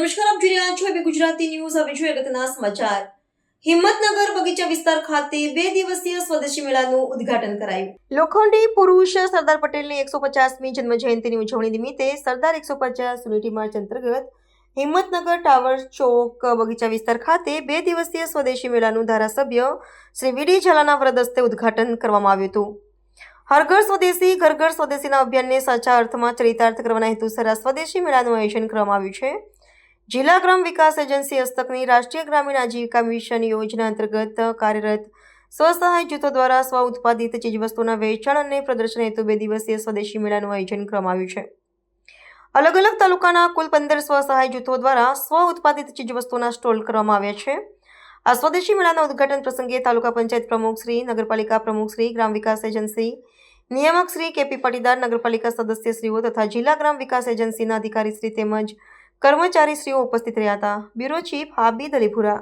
જોઈ રહ્યા છો ગુજરાતી ન્યૂઝ. હવે જોઈએ અગત્યના સમાચાર. હિંમતનગર બગીચા વિસ્તાર ખાતે બે દિવસીય સ્વદેશી મેળાનું ઉદ્ઘાટન કરાયું. લોખંડી પુરુષ સરદાર પટેલની એકસો પચાસમી જન્મ જયંતિની ઉજવણી નિમિત્તે સરદાર એકસો પચાસ યુનિટી માર્ચ અંતર્ગત હિંમતનગર ટાવર ચોક બગીચા વિસ્તાર ખાતે બે દિવસીય સ્વદેશી મેળાનું ધારાસભ્ય શ્રી વીડી ઝાલાના વ્રત હસ્તે ઉદ્ઘાટન કરવામાં આવ્યું હતું. હરઘર સ્વદેશી ઘર ઘર સ્વદેશીના અભિયાનને સાચા અર્થમાં ચરિતાર્થ કરવાના હેતુસર આ સ્વદેશી મેળાનું આયોજન કરવામાં આવ્યું છે. જિલ્લા ગ્રામ વિકાસ એજન્સી હસ્તકની રાષ્ટ્રીય ગ્રામીણ આજીવિકા મિશન યોજના અંતર્ગત કાર્યરત સ્વસહાય જૂથો દ્વારા સ્વ ઉત્પાદિત ચીજવસ્તુના વેચાણ અને પ્રદર્શન હેતુ બે દિવસીય સ્વદેશી મેળાનું આયોજન કરવામાં છે. અલગ અલગ તાલુકાના કુલ પંદર સ્વસહાય જૂથો દ્વારા સ્વ ઉત્પાદિત ચીજવસ્તુના સ્ટોલ કરવામાં આવ્યા છે. આ સ્વદેશી મેળાના ઉદઘાટન પ્રસંગે તાલુકા પંચાયત પ્રમુખ શ્રી, નગરપાલિકા પ્રમુખ શ્રી, ગ્રામ વિકાસ એજન્સી નિયામક શ્રી કેપી પાટીદાર, નગરપાલિકા સદસ્યશ્રીઓ તથા જિલ્લા ગ્રામ વિકાસ એજન્સીના અધિકારીશ્રી તેમજ કર્મચારીશ્રીઓ ઉપસ્થિત રહ્યા હતા. Bureau chief હાબીદ Alipura